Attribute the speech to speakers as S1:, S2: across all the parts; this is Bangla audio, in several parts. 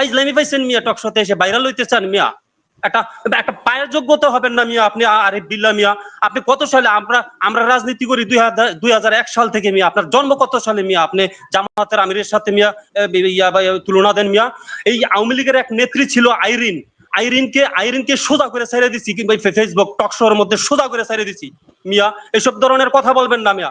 S1: ফাইজলামি পাইছেন মিয়া টকশোতে এসে ভাইরাল হইতে চান মিয়া। একটা একটা পায়ের যোগ্যতা হবেন না মিয়া, আপনি আরিফ বিল্লা মিয়া। আপনি কত সালে আমরা আমরা রাজনীতি করি দুই হাজার এক সাল থেকে মিয়া। আপনার জন্ম কত সালে মিয়া? আপনি জামাতের আমিরের সাথে মিয়া ইয়া তুলনা দেন মিয়া। এই আওয়ামী লীগের এক নেত্রী ছিল আইরিন। আইরিনকে আইরিনকে সোজা করে ছেড়ে দিছি কিংবা ফেসবুক টক শোর মধ্যে সোজা করে ছেড়ে দিছি। মিয়া, এসব ধরনের কথা বলবেন না মিয়া।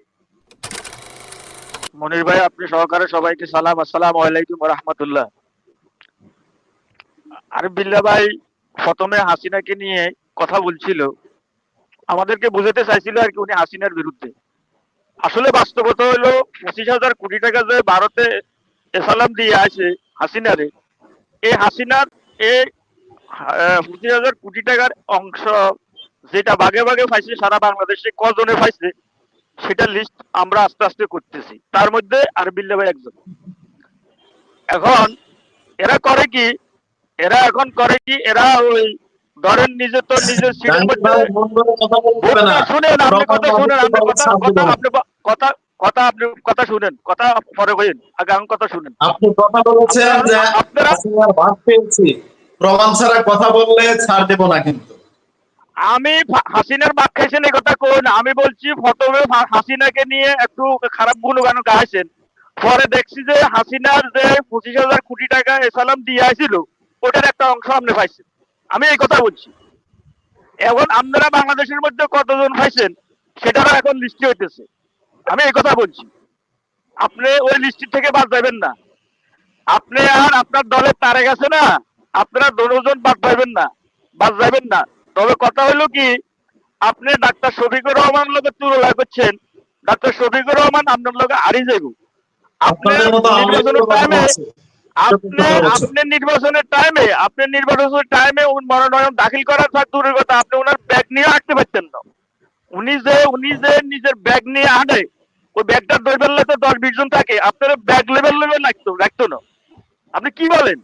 S2: মনির ভাই, আপনি সহকারে সবাইকে সালাম। আসসালাম আলাইকুম রহমতুল্লাহ আর বিল্লা ভাই প্রথমে হাসিনাকে নিয়ে কথা বলছিল। আমাদেরকে বুঝাতে চাইছিল আর কি উনি হাসিনার বিরুদ্ধে। আসলে বাস্তবতা হলো, পঁচিশ হাজার কোটি টাকা যে ভারতে এসালাম দিয়ে আসে হাসিনারে এই হাসিনার এই পঁচিশ হাজার কোটি টাকার অংশ যেটা ভাগে ভাগে পাইছে সারা বাংলাদেশে কজনে পাইছে সেটা লিস্ট আমরা আস্তে আস্তে করতেছি। তার মধ্যে আর বিল্লা ভাই একজন। এখন এরা করে কি? এরা এখন করে কি? এরা ওই ধরেন নিজে তো নিজের সিটের মধ্যে শুনেন আপনি কথা শুনেন আপনি কথা কথা আপনি কথা কথা আপনি কথা শুনেন কথা পরে কইন আগে আমি কথা শুনেন।
S3: আপনি কথা বলেছেন যে
S2: আপনারা-
S3: ভাগ পেয়েছি। প্রমাণ ছাড়া কথা বললে ছাড় দেব না কিন্তু।
S2: আমি হাসিনার বাদ খাইছেন এই কথা কোন? আমি বলছি, প্রথমে হাসিনাকে নিয়ে একটু খারাপ গুণগান গাইছেন। পরে দেখছি যে হাসিনার যে পঁচিশ হাজার কোটি টাকা এসালাম দিয়ে আসছিল ওটার একটা অংশ আপনি পাইছেন। আমি এই কথা বলছি। এখন আপনারা বাংলাদেশের মধ্যে কতজন পাইছেন, সেটারও এখন লিস্টি হইতেছে। আমি এই কথা বলছি। আপনি ওই লিস্টি থেকে বাদ যাবেন না। আপনি আর আপনার দলের তারে গেছে না, আপনারা দুজন বাদ পাইবেন না, বাদ যাবেন না। তবে কথা হলো কি আপনি ডাক্তার শফিকুর রহমান লোকের তুলনা করছেন। ডাক্তার শফিকুর রহমান আপনার লোকে হারিয়ে যাইব। নির্বাচনের টাইমে আপনি আপনি নির্বাচনের টাইমে আপনি নির্বাচনের টাইমে মনোনয়ন দাখিল করার থাক দূরের কথা আপনি ওনার ব্যাগ নিয়ে পারতেন না। উনি যে উনি যে নিজের ব্যাগ নিয়ে হাঁটে ওই ব্যাগটা তো দশ বিশ জন থাকে। আপনার ব্যাগ লেভেল লেভেল লাগতো রাখতো না। আপনি কি বলেন?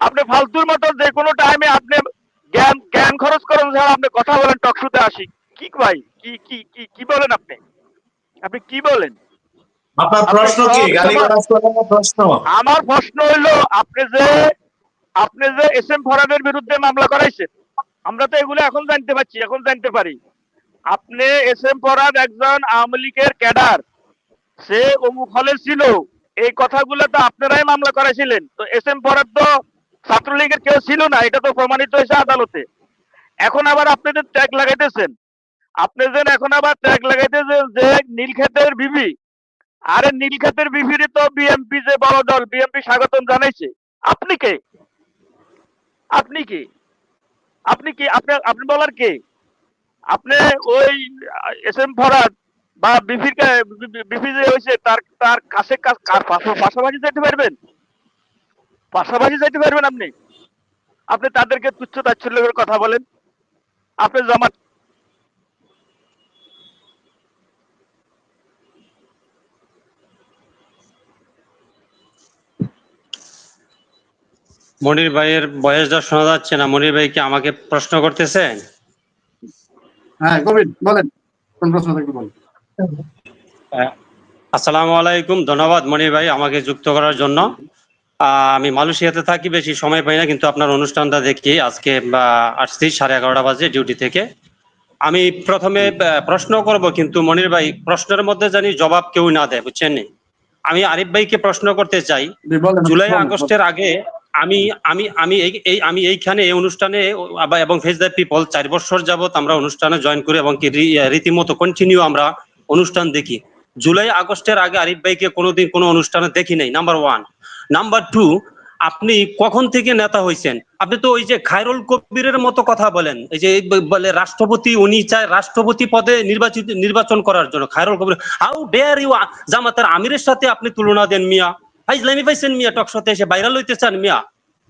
S2: আপনি ফালতুর মতো যে কোনো টাইমে আপনি জ্ঞান জ্ঞান খরচ করেন ছাড়া আপনি কথা বলেন টকশুতে আসি। কি ভাই? কি কি কি কি বলেন আপনি? আপনি কি বলেন?
S3: আপনার প্রশ্ন কি? করার প্রশ্ন?
S2: আমার প্রশ্ন হইল আপনি যে আপনি যে এস এম ফরাদের বিরুদ্ধে মামলা করাইছেন আমরা তো এগুলো এখন জানতে পারছি এখন জানতে পারি। আপনি এস এম ফরাদ একজন আওয়ামী লীগের ক্যাডার। সে অমুক হলে ছিল। এই কথাগুলো তো আপনারাই মামলা করেছিলেন তো এস এম ফরাদ তো ছাত্রলীগের কেউ ছিল না, এটা তো প্রমাণিত হয়েছে আদালতে। এখন আবার আপনি আপনাদের ট্যাগ লাগাইতেছেন, আপনি যেন এখন আবার ট্যাগ লাগাইতেছেন যে নীলক্ষেতের বিবি আরে নীলক্ষেতের বিবিরে তো বিএমপি যে বড় দল বিএমপি স্বাগতম জানাইছে। আপনি কে? আপনি কি? আপনি কি? আপনি আপনি বলার কে? আপনি ওই এস এম ফরাদ বা বিপির বিপি যে হয়েছে, তার তার কাছে পাশাপাশি যাইতে পারবেন? পাশাপাশি যাইতে পারবেন আপনি। আপনি তাদেরকে তুচ্ছ তাচ্ছল্য করে কথা বলেন। আপনি জামাত
S1: মনির ভাইয়ের বয়সটা শোনা যাচ্ছে না মনির ভাই কি আমাকে প্রশ্ন করতেছেন
S4: হ্যাঁ কবির বলেন। কোন প্রশ্ন থাকবে বলেন।
S1: আসসালামু আলাইকুম ধন্যবাদ মনির ভাই আমাকে যুক্ত করার জন্য। আমি মালয়েশিয়াতে থাকি বেশি সময় পাই না কিন্তু আপনার অনুষ্ঠানটা দেখি। আজকে আসছি সাড়ে এগারোটা বাজে ডিউটি থেকে। আমি প্রথমে প্রশ্ন করব কিন্তু মনির ভাই প্রশ্নের মধ্যে জানি জবাব কেউ না দেয় বুঝছেন নি? আমি আরিফ ভাইকে প্রশ্ন করতে চাই। জুলাই আগস্টের আগে আমি আমি আমি এই এই আমি এইখানে এই অনুষ্ঠানে এবং ফেস দ্য পিপল চার বছর যাবত আমরা অনুষ্ঠানে জয়েন করি এবং কি রীতিমতো কন্টিনিউ আমরা অনুষ্ঠান দেখি। জুলাই আগস্টের আগে আরিফ ভাইকে কোনোদিন কোনো অনুষ্ঠানে দেখি নাই নাম্বার ওয়ান নাম্বার টু আপনি কখন থেকে নেতা হয়েছেন? আপনি তো ওই যে খায়রুল কবিরের মতো কথা বলেন। এই যে বলে রাষ্ট্রপতি, উনি চায় রাষ্ট্রপতি পদে নির্বাচিত, নির্বাচন করার জন্য। Khairul Kabir how dare you জামাতার আমিরের সাথে আপনি তুলনা দেন মিয়া? ইসলামী পাইছেন মিয়া টক টকশোতে এসে বাইরাল হইতে চান মিয়া।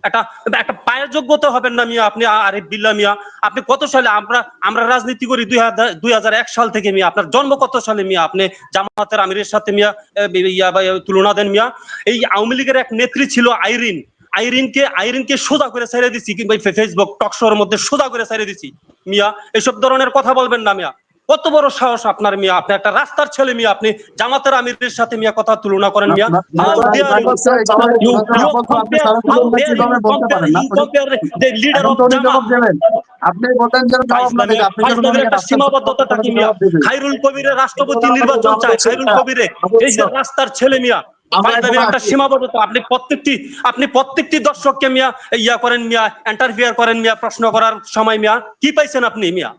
S1: একটা একটা পায়ের যোগ্যতা হবেন না মিয়া আপনি আরিফ বিল্লা মিয়া, আপনি কত সালে আমরা আমরা রাজনীতি করি দুই হাজার এক সাল থেকে মিয়া, আপনার জন্ম কত সালে মিয়া, আপনি জামাতের আমিরের সাথে মিয়া ইয়া তুলনা দেন মিয়া। এই আওয়ামী লীগের এক নেত্রী ছিল আইরিন, আইরিনকে আইরিনকে সোজা করে ছেড়ে দিছি, কিংবা ফেসবুক টকশোর মধ্যে সোজা করে ছেড়ে দিছি। মিয়া, এসব ধরনের কথা বলবেন না মিয়া। কত বড় সাহস আপনার মিয়া? আপনি একটা রাস্তার ছেলে মিয়া আপনি জামাতের আমিরের সাথে মিয়া কথা তুলনা করেন মিয়া.
S4: আপনি বলেন যে
S1: সীমাবদ্ধতা থাকে খাইরুল কবিরের রাষ্ট্রপতি নির্বাচন চায়। খাইরুল কবিরে এই যে রাস্তার ছেলে মিয়া একটা সীমাবদ্ধতা। আপনি প্রত্যেকটি আপনি প্রত্যেকটি দর্শককে মিয়া ইয়া করেন মিয়া ইন্টারফিয়ার করেন মিয়া প্রশ্ন করার সময় মিয়া। কি পাইছেন আপনি মিয়া?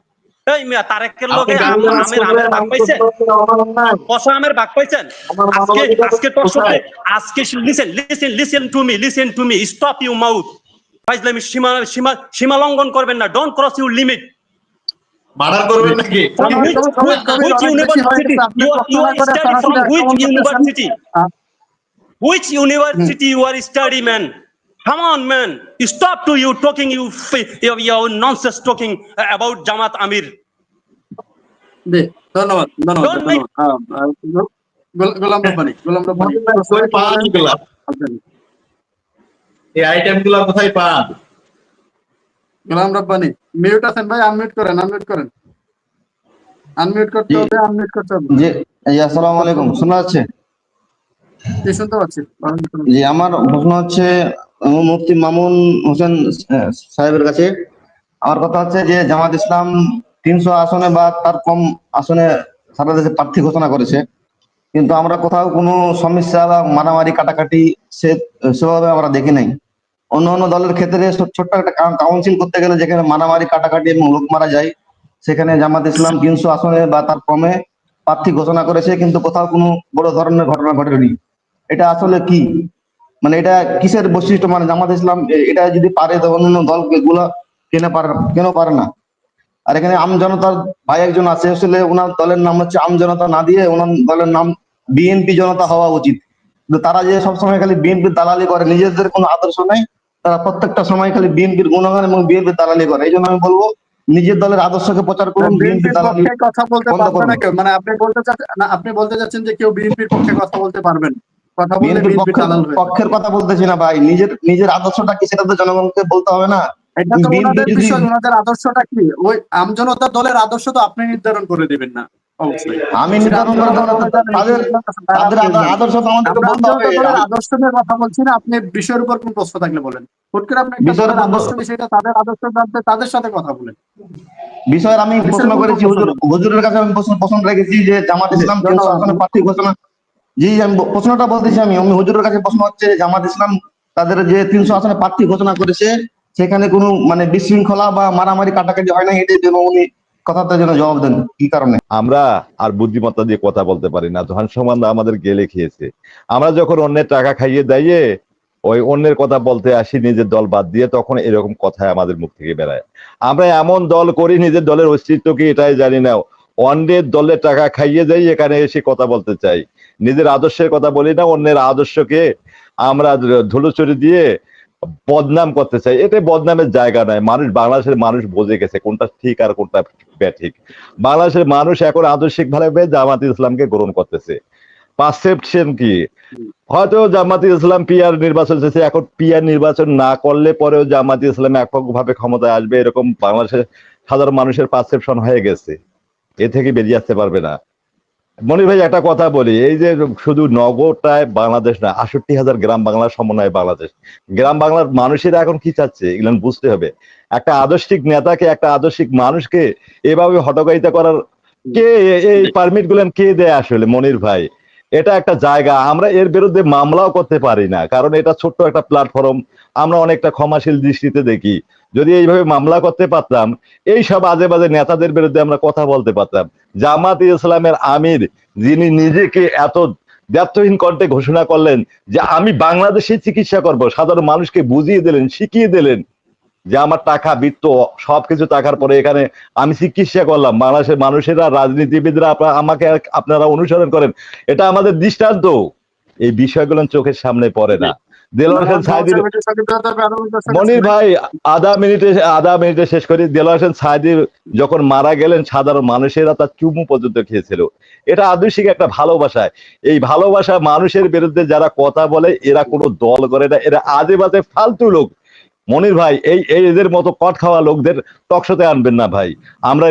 S1: তারেকের লগে আমের আমের ভাগ পাইছেন কষা আমের ভাগ পাইছেন আজকে আজকে টকশোতে আজকে listen listen listen to me listen to me stop you mouth ফাইজলামি সীমা সীমা সীমা লঙ্ঘন করবেন না don't cross your limit
S3: murder করবেন নাকি?
S1: From which university? Which university? you are study, man? Come on, man. Stop to you talking, you your, your nonsense talking about Jamaat Amir.
S4: ধন্যবাদ গোলাম রব্বানি গোলাম রব্বানি
S3: পান? এই আইটেমগুলা কোথায় পান
S4: গোলাম রব্বানি মিউট আছেন ভাই আনমিউট করেন আনমিউট করেন আনমিউট করতে
S5: জি।
S4: হবে আনমিউট করতে হবে
S5: জি জি আসসালামু আলাইকুম শোনা যাচ্ছে
S4: কি শুনতে পাচ্ছি
S5: জি আমার প্রশ্ন হচ্ছে মুফতি মামুন হোসেন সাহেবের কাছে। আমার কথা হচ্ছে যে জামাত ইসলাম তিনশো আসনে বা তার কম আসনে সারা দেশে প্রার্থী ঘোষণা করেছে। কিন্তু আমরা কোথাও কোনো সমস্যা বা মারামারি, কাটাকাটি সে, সেভাবে আমরা দেখি নাই। অন্য অন্য দলের ক্ষেত্রে ছোট্ট একটা কাউন্সিল করতে গেলে যেখানে মারামারি, কাটাকাটি এবং লোক মারা যায়, সেখানে জামাত ইসলাম তিনশো আসনে বা তার কমে প্রার্থী ঘোষণা করেছে, কিন্তু কোথাও কোনো বড় ধরনের ঘটনা ঘটেনি। এটা আসলে কি? মানে এটা কিসের বৈশিষ্ট্য? মানে জামাত ইসলাম এটা যদি পারে তো অন্য দলগুলা কেন পারে কেন পারে না? আর এখানে আম জনতার ভাই একজন আছে আসলে ওনার দলের নাম হচ্ছে আম জনতা না দিয়ে ওনার দলের নাম বিএনপি জনতা হওয়া উচিত। কিন্তু তারা যে সবসময় খালি বিএনপির দালালি করে নিজেদের কোনো আদর্শ নেই তারা প্রত্যেকটা সময় খালি বিএনপির গুণগান এবং বিএনপির দালালি করে। এই জন্য আমি বলব নিজের দলের আদর্শকে প্রচার করুন বিএনপির
S4: বিএনপির
S5: দালালি
S4: কথা বলতে
S5: বন্ধ
S4: পারবে না কেউ? মানে আপনি বলতে চাচ্ছেন আপনি বলতে চাচ্ছেন যে কেউ বিএনপির পক্ষে কথা বলতে পারবেন
S5: বিএনপির পক্ষের কথা বলতেছি না ভাই। নিজের নিজের আদর্শটা কি সেটা তো জনগণকে বলতে হবে না।
S4: আদর্শটা কি? ওই আমজনতা দলের আদর্শ তো আপনি নির্ধারণ করে দিবেন না
S5: আমি নির্ধারণ করে তাদের তাদের আদর্শ তো আমাদেরকে বলতে হবে
S4: আদর্শ নিয়ে কথা বলছি না আপনি বিষয়ের উপর কোন প্রশ্ন থাকলে বলেন। হুট করে আপনি
S5: বিষয়ের
S4: আদর্শ বিষয়টা তাদের আদর্শ জানতে তাদের সাথে কথা বলেন।
S5: বিষয়ের আমি প্রশ্ন করেছি হুজুর হুজুরের কাছে আমি প্রশ্ন প্রশ্ন রেখেছি যে জামাত ইসলাম। তিনশো প্রার্থী ঘোষণা জি, আমি প্রশ্নটা বলতেছি আমি। আমি হুজুরের কাছে প্রশ্ন হচ্ছে জামাত ইসলাম তাদের যে তিনশো আসনে প্রার্থী ঘোষণা করেছে, সেখানে কোনো মানে বিশৃঙ্খলা বা মারামারি কাটাকাটি হয় না এটাই যেন উনি কথাটার জন্য জবাব দেন। কি কারণে?
S6: আমরা আর বুদ্ধিমত্তা দিয়ে কথা বলতে পারি না। ধন সম্বন্ধে আমাদের গেলে খেয়েছে। আমরা যখন অন্যের টাকা খাইয়ে দাইয়ে ওই অন্যের কথা বলতে আসি, নিজের দল বাদ দিয়ে, তখন এরকম কথাই আমাদের মুখ থেকে বেড়ায় আমরা এমন দল করি, নিজের দলের অস্তিত্ব কি এটাই জানি না। অন্যের দলের টাকা খাইয়ে যাই এখানে এসে কথা বলতে চাই। নিজের আদর্শের কথা বলি না, অন্যের আদর্শকে আমরা ধুলোচুরি দিয়ে বদনাম করতে চাই। এটা বদনামের জায়গা নয়। মানুষ, বাংলাদেশের মানুষ বোঝে গেছে কোনটা ঠিক আর কোনটা ঠিক বাংলাদেশের মানুষ এখন আদর্শিক ভাবে জামাত ইসলামকে গ্রহণ করতেছে। পারসেপশন কি? হয়তো জামাত ইসলাম পিয়ার নির্বাচন শেষে এখন পিয়ার নির্বাচন না করলে পরেও জামাত ইসলাম এককভাবে ক্ষমতায় আসবে, এরকম বাংলাদেশের সাধারণ মানুষের পারসেপশন হয়ে গেছে। এ থেকে বেরিয়ে আসতে পারবে না। মনির ভাই, একটা কথা বলি, এই যে শুধু নগরটায় বাংলাদেশ না আষট্টি হাজার গ্রাম বাংলার সমন্বয় বাংলাদেশ। গ্রাম বাংলার মানুষেরা এখন কি চাচ্ছে, এগুলো বুঝতে হবে। একটা আদর্শিক নেতাকে, একটা আদর্শিক মানুষকে এভাবে হটকারিতা করার কে, এই পারমিট গুলেন কে দেয় আসলে মনির ভাই? এটা একটা জায়গা, আমরা এর বিরুদ্ধে মামলাও করতে পারি না, কারণ এটা ছোট্ট একটা প্ল্যাটফর্ম আমরা অনেকটা ক্ষমাশীল দৃষ্টিতে দেখি। যদি এইভাবে মামলা করতে পারতাম, এই সব আজে বাজে নেতাদের বিরুদ্ধে আমরা কথা বলতে পারতাম। জামাত ইসলামের আমির, যিনি নিজেকে এত দ্ব্যর্থহীন কণ্ঠে ঘোষণা করলেন যে, আমি বাংলাদেশে চিকিৎসা করব। সাধারণ মানুষকে বুঝিয়ে দিলেন, শিখিয়ে দিলেন। যে আমার টাকা বৃত্ত সবকিছু টাকার পরে এখানে আমি চিকিৎসা করলাম। বাংলাদেশের মানুষেরা রাজনীতিবিদরা আমাকে আপনারা অনুসরণ করেন। এটা আমাদের দৃষ্টান্ত। এই বিষয়গুলো চোখের সামনে পড়ে না। দেলোয়ার হোসেন সাইদির মনির ভাই আধা মিনিটে আধা মিনিটে শেষ করি। দেলোয়ার হোসেন সাইদি যখন মারা গেলেন সাধারণ মানুষেরা তার চুমু পর্যন্ত খেয়েছিল। এটা আদর্শিক একটা ভালোবাসা। এই ভালোবাসা মানুষের বিরুদ্ধে যারা কথা বলে এরা কোনো দল করে না। এরা আজে বাজে ফালতু লোক। মনির ভাই এই এদের মতো কট খাওয়া লোকদের টকশোতে আনবেন না ভাই। আমরা